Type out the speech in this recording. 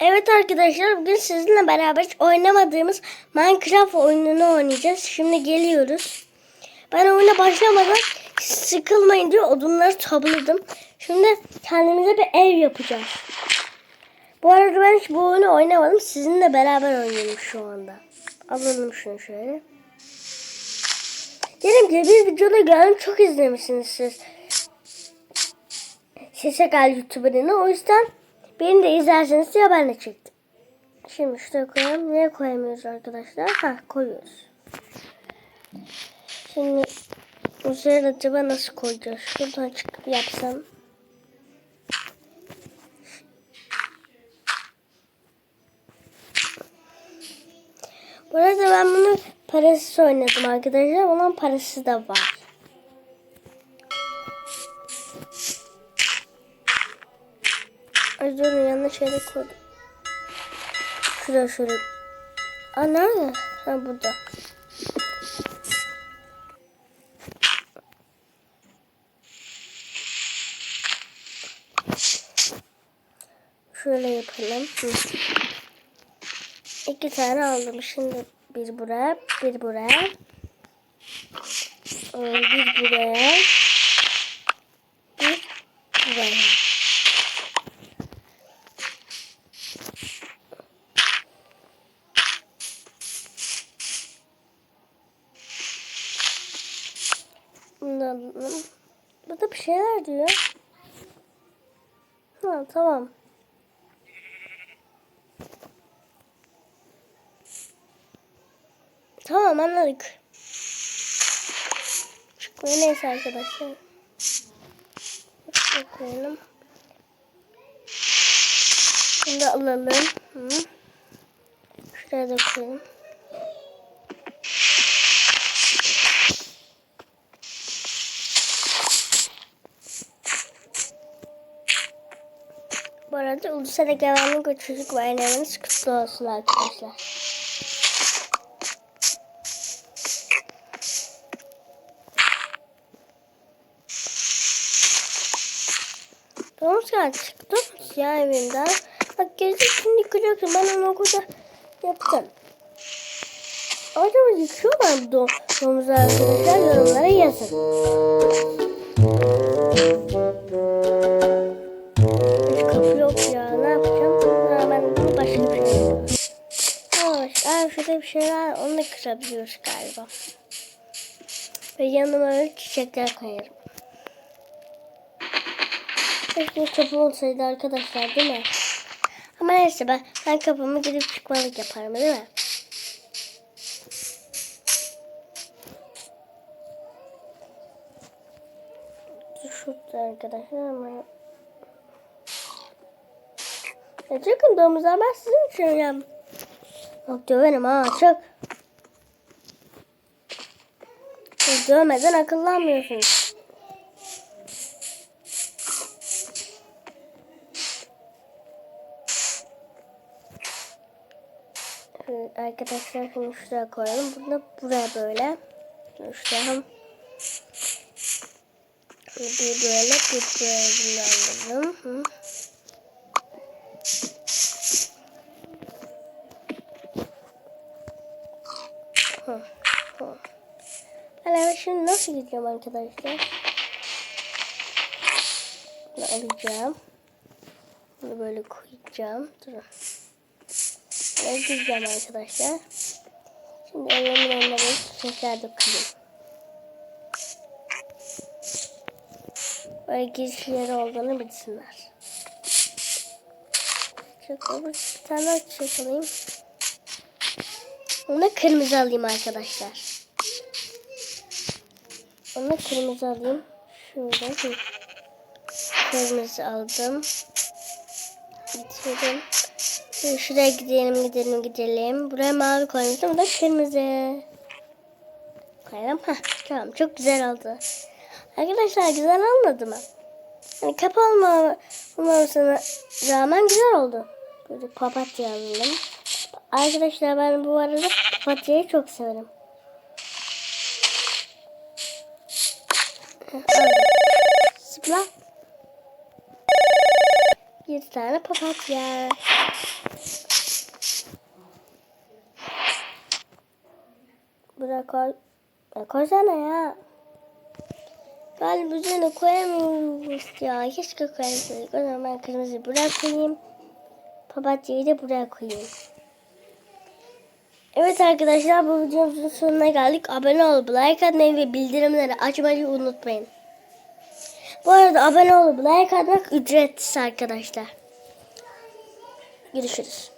Evet arkadaşlar bugün sizinle beraber oynamadığımız Minecraft oyununu oynayacağız. Şimdi geliyoruz. Ben oyuna başlamadan sıkılmayın diye odunları topladım. Şimdi kendimize bir ev yapacağız. Bu arada ben hiç bu oyunu oynamadım. Sizinle beraber oynuyorum şu anda. Alalım şunu şöyle. Dedim ki bir videoda geldim çok izlemişsiniz siz. Sese gel YouTuber'ını. O yüzden beni de izlerseniz diye ben de çektim. Şimdi şuraya koyalım. Nereye koyamıyoruz arkadaşlar? Ha koyuyoruz. Şimdi üzerine acaba nasıl koyacağız? Şuradan çıkıp yapsam. Bu arada ben bunu parasız oynadım arkadaşlar. Onun parası da var. Ay dur yanlış yere koydum. Şuraya şöyle. Aa nerede? Ha burada. Şöyle yapalım. İki tane aldım. Şimdi bir buraya, bir buraya. Ee, Bir buraya. Bir buraya. Bundan, burada bir şeyler diyor. Ha tamam. Tamam anladık. Çıkmıyor neyse arkadaşlar. Koyalım. Bunu da alalım. Hı. Şuraya da koyalım. Arada Ulusal Egemenlik ve Çocuk Bayramınız kutlu olsun arkadaşlar. Domuz geldi çıktı ya evinden. Bak gelecek şimdi yıkacaksın. Ben onu okulda yaptım. Acaba yıkıyorlar mı do domuz arkadaşlar? Yorumlara yazın. Aa, şurada bir şey var. Onu da kırabiliyoruz galiba. Ve yanıma öyle çiçekler koyarım. Keşke kapı olsaydı arkadaşlar değil mi? Ama neyse ben, ben kapımı gidip çıkmalık yaparım değil mi? Şurada arkadaşlar ama... Ya domuza ben sizin için yap. Yok döverim ha çık. Siz dövmeden akıllanmıyorsunuz. Arkadaşlar şunu şuraya koyalım. Bunu da buraya böyle. Şunu şuraya. Bir böyle bir böyle bunu alalım. Hı. Hı. Ben eve şimdi nasıl gideceğim arkadaşlar? Bunu alacağım. Bunu böyle koyacağım. Durun. Eve gideceğim arkadaşlar. Şimdi önüne böyle çiçekler döküyorum. Böyle girişleri olduğunu bilsinler. Çok olur. Bir tane daha da kırmızı alayım arkadaşlar. Onu da kırmızı alayım. Şöyle. Hı. Kırmızı aldım. Bitirdim. Şuraya gidelim gidelim gidelim. Buraya mavi koymuştum. Bu da kırmızı. Koyalım. Heh, tamam çok güzel oldu. Arkadaşlar güzel olmadı mı? Yani kapı olma, olmamasına rağmen güzel oldu. Böyle papatya alalım. Arkadaşlar ben bu arada Fatih'i çok severim. Zıpla. Bir tane papatya. Buraya koy. Ya koysana ya. Ben üzerine koyamıyoruz ya. Keşke koyabilseydik. O zaman ben kırmızıyı buraya koyayım. Papatya'yı da buraya koyayım. Evet arkadaşlar bu videomuzun sonuna geldik. Abone olup like atmayı ve bildirimleri açmayı unutmayın. Bu arada abone olup like atmak ücretsiz arkadaşlar. Görüşürüz.